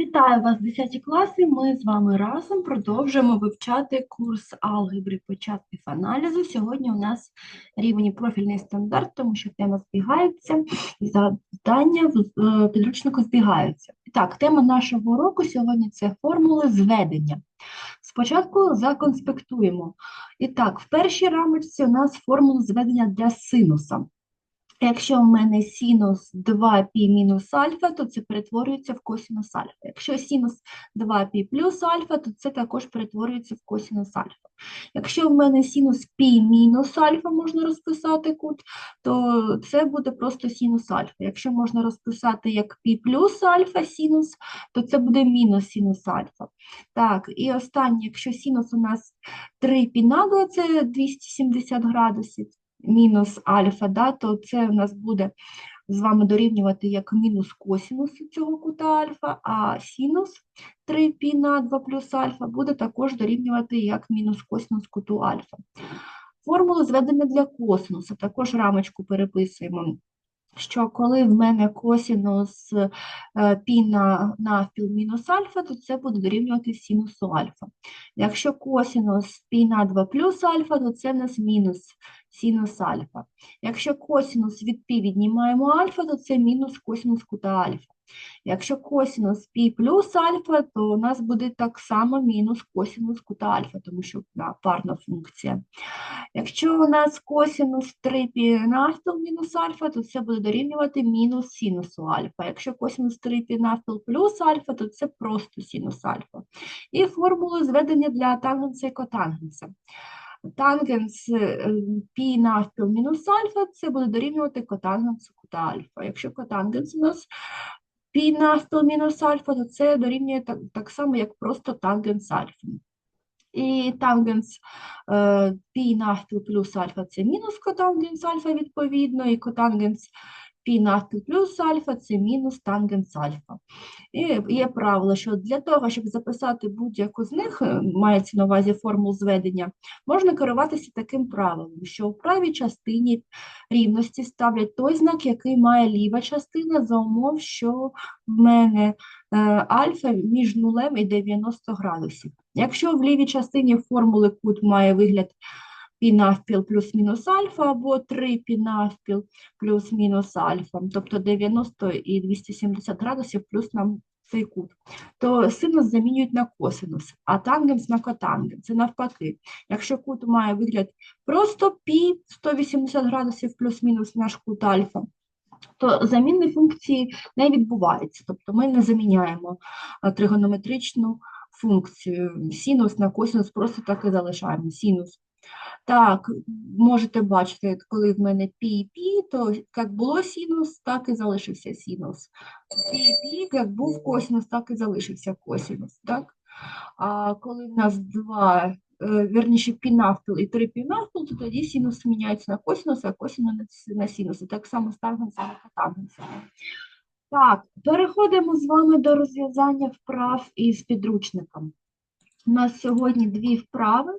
Вітаю вас, 10 класи. Ми з вами разом продовжуємо вивчати курс алгебри початків аналізу. Сьогодні у нас рівень профільний стандарт, тому що тема збігається і завдання в е, підручнику збігаються. Так, тема нашого уроку сьогодні це формули зведення. Спочатку законспектуємо. І так, в першій рамочці у нас формула зведення для синуса. Якщо в мене синус 2π мінус альфа, то це перетворюється в косинус альфа. Якщо синус 2π плюс альфа, то це також перетворюється в косинус альфа. Якщо в мене синус π мінус альфа можна розписати кут, то це буде просто синус альфа. Якщо можна розписати як π плюс альфа синус, то це буде мінус синус альфа. Так, і останнє, якщо синус у нас 3π нагло, це 270 градусів, мінус альфа, да, то це у нас буде з вами дорівнювати як мінус косінус цього кута альфа, а синус 3π на 2 плюс альфа буде також дорівнювати як мінус косінус куту альфа. Формулу зведення для косинуса, також рамочку переписуємо що коли в мене косінус е, пі на навпіл мінус альфа, то це буде дорівнювати синусу альфа. Якщо косінус пі на 2 плюс альфа, то це в нас мінус синус альфа. Якщо косінус від пі віднімаємо альфа, то це мінус косінус кута альфа. Якщо косінус пі плюс альфа, то у нас буде так само мінус косінус кута альфа, тому що да, парна функція. Якщо у нас косінус 3 пі навпіл мінус альфа, то це буде дорівнювати мінус синусу альфа. Якщо косінус 3 пі навпіл плюс альфа, то це просто синус альфа. І формулу зведення для тангенса і котангенса. Тангенс е, пі навпіл мінус альфа, це буде дорівнювати котангенсу кута альфа. Якщо котангенс у нас пі навпіл мінус альфа, то це дорівнює так, так само, як просто тангенс альфа. І тангенс е, пі навпіл плюс альфа це мінус котангенс альфа відповідно, і котангенс пі навпіл плюс альфа це мінус тангенс альфа. І є правило, що для того, щоб записати будь-яку з них, е, мається на увазі формул зведення, можна керуватися таким правилом, що в правій частині рівності ставлять той знак, який має ліва частина, за умов, що в мене е, альфа між нулем і 90 градусів. Якщо в лівій частині формули кут має вигляд пі навпіл плюс-мінус альфа, або 3 пі навпіл плюс-мінус альфа, тобто 90 і 270 градусів плюс нам цей кут, то синус замінюють на косинус, а тангенс на котангенс. Це навпаки. Якщо кут має вигляд просто пі 180 градусів плюс-мінус наш кут альфа, то замінні функції не відбуваються, тобто ми не заміняємо тригонометричну функцію. Синус на косинус просто так і залишаємо. Синус так, можете бачити, коли в мене пі пі, то як було синус, так і залишився синус. Пі пі, як був косинус, так і залишився косинус. Так? А коли в нас два, е, верніше, пі навпіл і три пі навпіл, то тоді синус міняється на косинус, а косинус на синус. Так само з тангенсом і котангенсом. Так, переходимо з вами до розв'язання вправ із підручником. У нас сьогодні дві вправи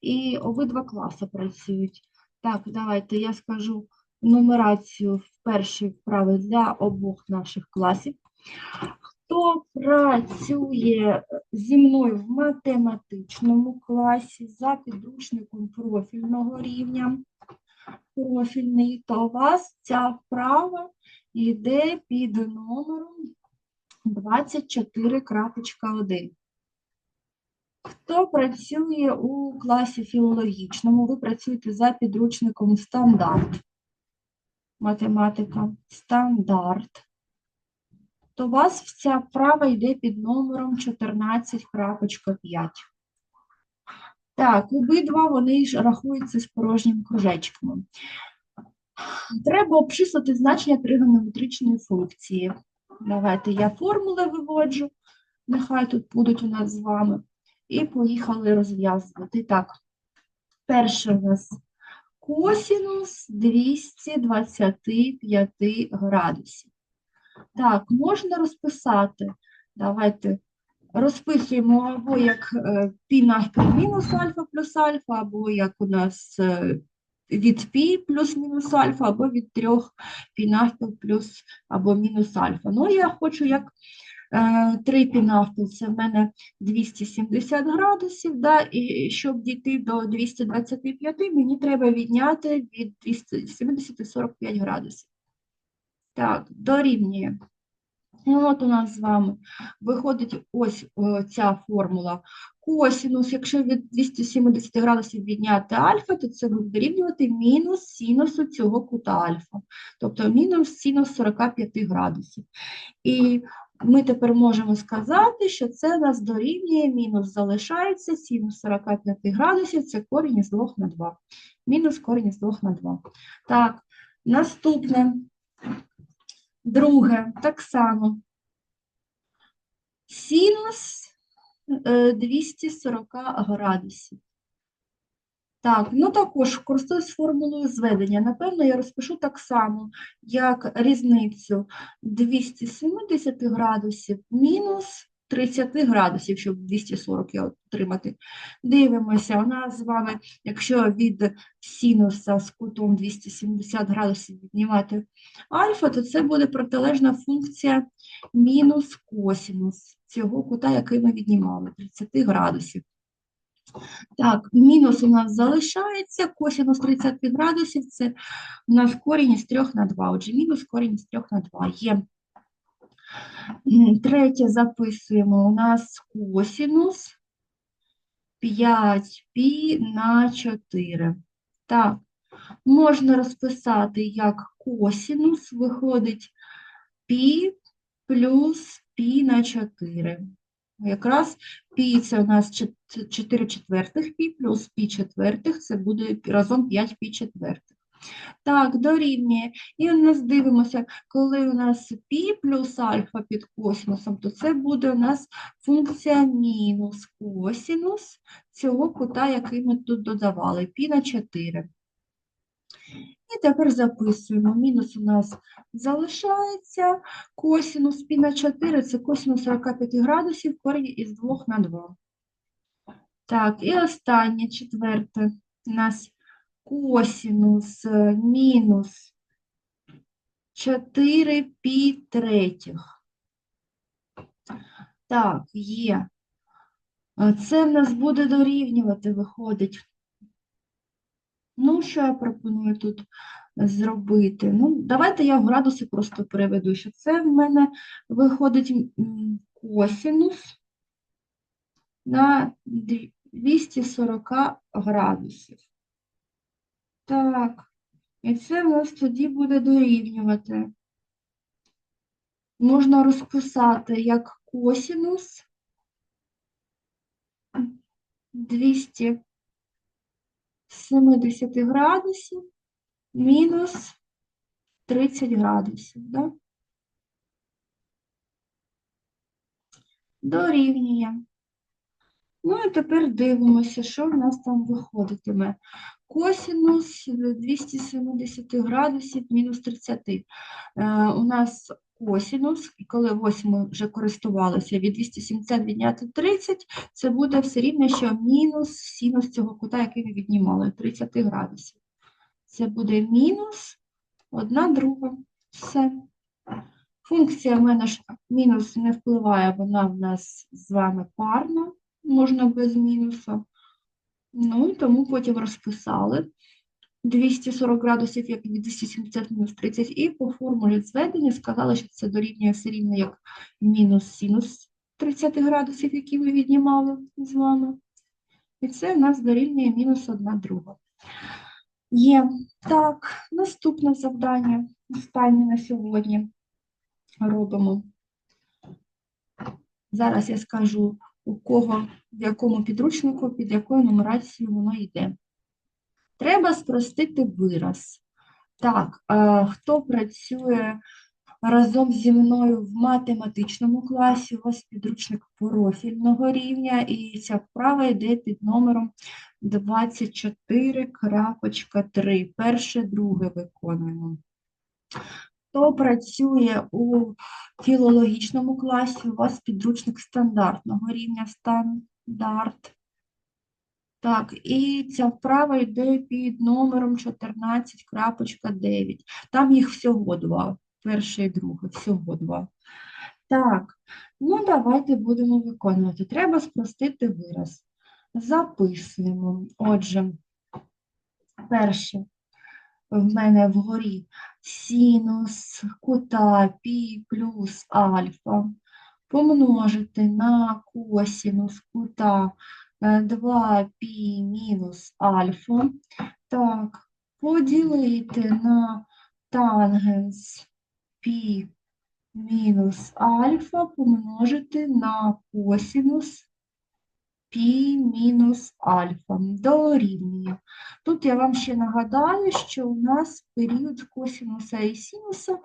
і обидва класи працюють. Так, давайте я скажу нумерацію в першій вправі для обох наших класів. Хто працює зі мною в математичному класі за підручником профільного рівня, профільний, то у вас ця вправа йде під номером 24.1. Хто працює у класі філологічному, ви працюєте за підручником стандарт, математика, стандарт, то у вас вся вправа йде під номером 14.5. Так, обидва вони ж рахуються з порожнім кружечками. Треба обчислити значення тригонометричної функції. Давайте я формули виводжу, нехай тут будуть у нас з вами. І поїхали розв'язувати. Так, перше у нас косінус 225 градусів. Так, можна розписати. Давайте розписуємо або як е, пі навпіл мінус альфа плюс альфа, або як у нас е, від пі плюс-мінус альфа, або від трьох пі навпіл плюс або мінус альфа. Ну, я хочу як 3 пі навпіл це в мене 270 градусів, да, і щоб дійти до 225, мені треба відняти від 270 45 градусів. Так, дорівнює. І от у нас з вами виходить ось о, ця формула. Косінус, якщо від 270 градусів відняти альфа, то це буде дорівнювати мінус синусу цього кута альфа. Тобто мінус синус 45 градусів. І ми тепер можемо сказати, що це нас дорівнює, мінус залишається, синус 45 градусів, це корінь із 2 на 2. Мінус корінь із 2 на 2. Так, наступне. Друге, так само. Синус е, 240 градусів. Так, ну також користуюсь формулою зведення. Напевно, я розпишу так само, як різницю 270 градусів мінус 30 градусів, щоб 240 я отримати. Дивимося, у нас з вами, якщо від синуса з кутом 270 градусів віднімати альфа, то це буде протилежна функція мінус косинус цього кута, який ми віднімали, 30 градусів. Так, мінус у нас залишається, косинус 30 градусів, це у нас корінь із 3 на 2, отже, мінус корінь із 3 на 2 є. М, Третє записуємо, у нас косинус 5π на 4. Так, можна розписати як косинус, виходить π плюс π на 4. Якраз π це у нас 4 четвертих пі плюс пі четвертих, це буде разом 5 пі четвертих. Так, дорівнює. І у нас дивимося, коли у нас пі плюс альфа під косинусом, то це буде у нас функція мінус косинус цього кута, який ми тут додавали, пі на 4. І тепер записуємо. Мінус у нас залишається. Косинус пі на 4 це косинус 45 градусів, корінь із 2 на 2. Так, і останнє, четверте, у нас косинус е, мінус 4 пі третіх. Так, є. Е, Це в нас буде дорівнювати, виходить. Ну, що я пропоную тут зробити? Ну, давайте я в градуси просто переведу, що це в мене виходить м, косинус на 240 градусів. Так, і це в нас тоді буде дорівнювати. Можна розписати як косинус 270 градусів мінус 30 градусів, да? Дорівнює. Ну і тепер дивимося, що в нас там виходитиме. Косинус 270 градусів мінус 30. Е, у нас косинус, і коли ось ми вже користувалися, від 270 відняти 30, це буде все рівно, що мінус синус цього кута, який ми віднімали, 30 градусів. Це буде мінус 1 друга. Все. Функція в мене ж мінус не впливає, вона в нас з вами парна, можна без мінуса. Ну і тому потім розписали 240 градусів, як від 270 мінус 30, і по формулі зведення сказали, що це дорівнює все рівно як мінус синус 30 градусів, які ми віднімали з вами. І це в нас дорівнює мінус 1 друга. Є. Так, наступне завдання, останнє на сьогодні робимо. Зараз я скажу, у кого, в якому підручнику, під якою нумерацією воно йде. Треба спростити вираз. Так, е, хто працює разом зі мною в математичному класі, у вас підручник профільного рівня, і ця вправа йде під номером 24.3. Перше, друге виконуємо. Хто працює у філологічному класі, у вас підручник стандартного рівня стандарт. Так, і ця вправа йде під номером 14.9. Там їх всього два, перше і друге, всього два. Так, ну давайте будемо виконувати. Треба спростити вираз. Записуємо. Отже, перше, в мене вгорі синус кута пі плюс альфа помножити на косинус кута 2 пі мінус альфа. Так, поділити на тангенс пі мінус альфа помножити на косинус пі мінус альфа дорівнює. Тут я вам ще нагадаю, що у нас період косинуса і синуса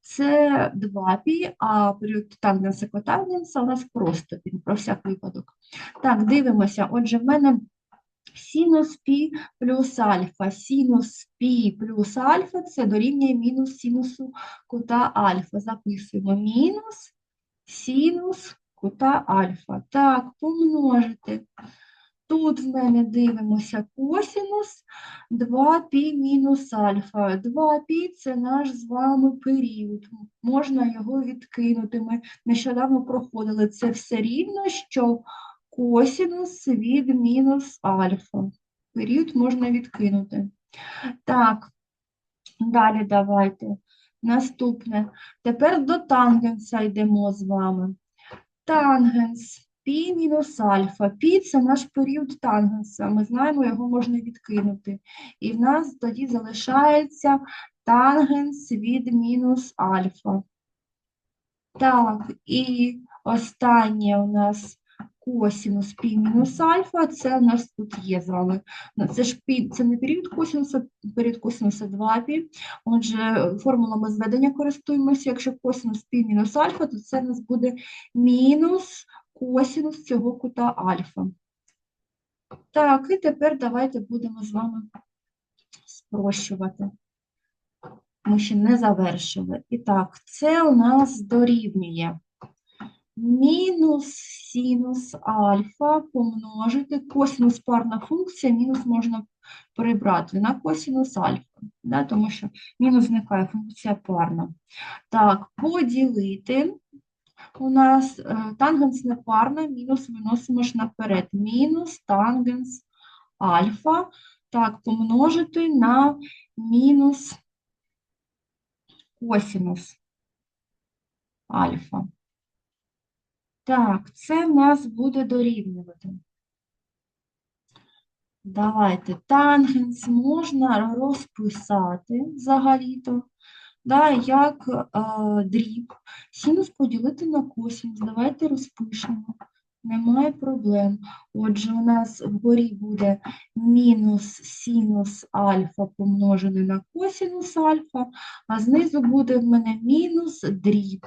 це 2 пі, а період тангенса котангенса у нас просто пі, про всяк випадок. Так, дивимося. Отже, в мене синус пі плюс альфа. Синус пі плюс альфа це дорівнює мінус синусу кута альфа. Записуємо мінус синус кута альфа. Так, помножити. Тут в мене дивимося косинус 2π мінус альфа. 2π – це наш з вами період. Можна його відкинути. Ми нещодавно проходили це все рівно, що косинус від мінус альфа. Період можна відкинути. Так, далі давайте. Наступне. Тепер до тангенса йдемо з вами. Тангенс пі мінус альфа. Пі – це наш період тангенса. Ми знаємо, його можна відкинути. І в нас тоді залишається тангенс від мінус альфа. Так, і останнє у нас косинус пі мінус альфа, це у нас тут є з вами. Ну, Це ж пі, це не період косинуса, період косинуса 2 пі. Отже, формулами зведення користуємося. Якщо косинус пі мінус альфа, то це у нас буде мінус косинус цього кута альфа. Так, і тепер давайте будемо з вами спрощувати. Ми ще не завершили. І так, це у нас дорівнює мінус синус альфа помножити косинус парна функція, мінус можна прибрати на косинус альфа, да, тому що мінус зникає функція парна. Так, поділити. У нас е, тангенс не парна, мінус виносимо ж наперед. Мінус тангенс альфа. Так, помножити на мінус косинус альфа. Так, це нас буде дорівнювати. Давайте тангенс можна розписати взагалі-то, да, як е, дріб. Синус поділити на косинус. Давайте розпишемо. Немає проблем. Отже, у нас вгорі буде мінус синус альфа помножений на косинус альфа, а знизу буде в мене мінус дріб.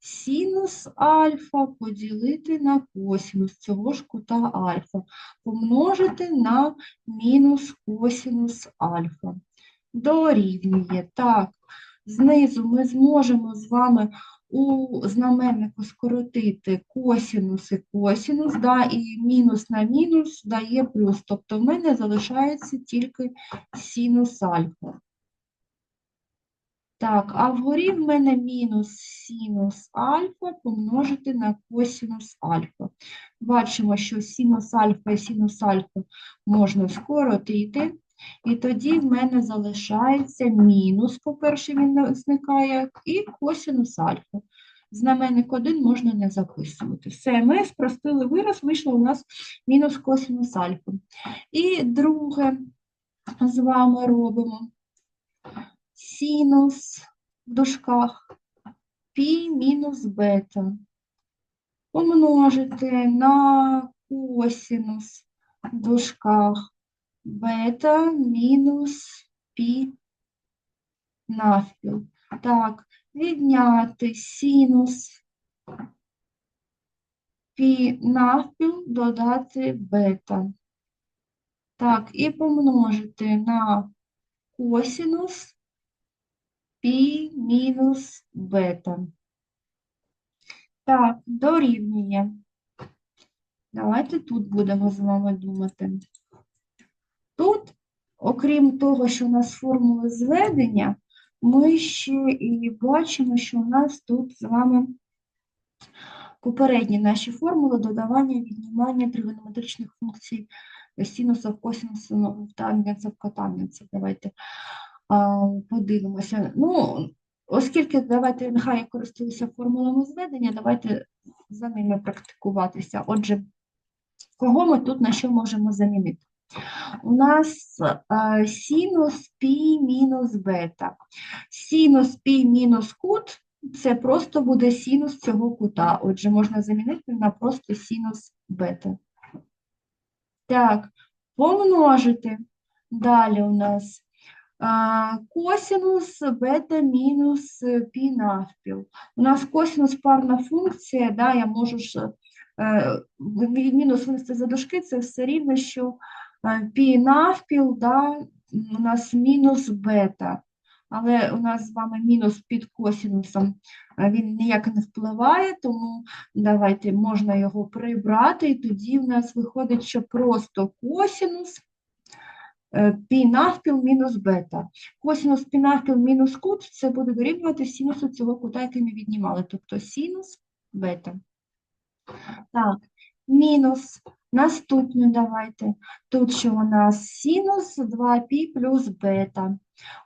Синус альфа поділити на косинус цього ж кута альфа, помножити на мінус косинус альфа. Дорівнює. Так, знизу ми зможемо з вами у знаменнику скоротити косинус і косинус, да, і мінус на мінус дає плюс. Тобто в мене залишається тільки синус альфа. Так, а вгорі в мене мінус синус альфа помножити на косинус альфа. Бачимо, що синус альфа і синус альфа можна скоротити, і тоді в мене залишається мінус, по-перше, він зникає, і косинус альфа. Знаменник 1 можна не записувати. Все, ми спростили вираз, вийшло у нас мінус косинус альфа. І друге з вами робимо синус в дужках пі мінус бета помножити на косинус в дужках бета мінус пі навпіл. Так, відняти синус пі навпіл додати бета. Так, і помножити на косинус пі мінус бета. Так, дорівнює. Давайте тут будемо з вами думати. Тут, окрім того, що у нас формули зведення, ми ще і бачимо, що у нас тут з вами Попередні наші формули додавання, віднімання тригонометричних функцій синусів, косинусів, тангенсів, котангенсів. Давайте подивимося. Ну, оскільки давайте нехай я користуюся формулами зведення, давайте за ними практикуватися. Отже, кого ми тут на що можемо замінити? У нас е, синус пі мінус бета. Синус пі мінус кут це просто буде синус цього кута. Отже, можна замінити на просто синус бета. Так, помножити. Далі у нас косинус бета мінус е, пі навпіл. У нас косинус парна функція, да, я можу ж е, мінус винести за дужки, це все рівно, що е, пі навпіл, да, у нас мінус бета. Але у нас з вами мінус під косинусом, а він ніяк не впливає, тому давайте можна його прибрати, і тоді в нас виходить, що просто косинус е, пі навпіл мінус бета. Косинус пі навпіл мінус кут – це буде дорівнювати синусу цього кута, який ми віднімали, тобто синус бета. Так, мінус. Наступне давайте. Тут що у нас синус 2π плюс бета.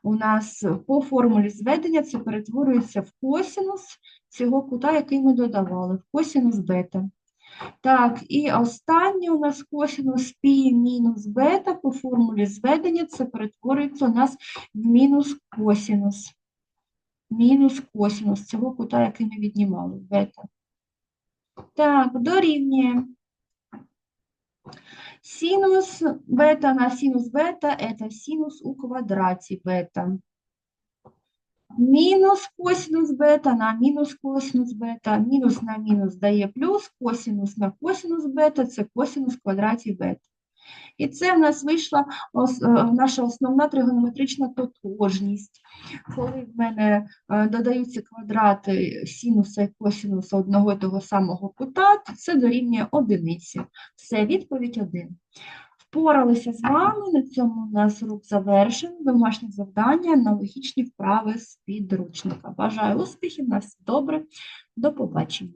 У нас по формулі зведення це перетворюється в косинус цього кута, який ми додавали, в косинус бета. Так, і останнє у нас косинус π мінус бета по формулі зведення це перетворюється у нас в мінус косинус. Мінус косинус цього кута, який ми віднімали, бета. Так, дорівнює. Синус бета на синус бета – это синус у квадраті бета. Мінус косинус бета на мінус косинус бета. Мінус на мінус дає плюс, косинус на косинус бета – це косинус в квадраті бета. І це в нас вийшла е, наша основна тригонометрична тотожність. Коли в мене е, додаються квадрати синуса і косинуса одного і того самого кута, то це дорівнює одиниці. Все, відповідь один. Впоралися з вами, на цьому у нас урок завершений. Домашнє завдання, аналогічні вправи з підручника. Бажаю успіхів, на все добре, до побачення.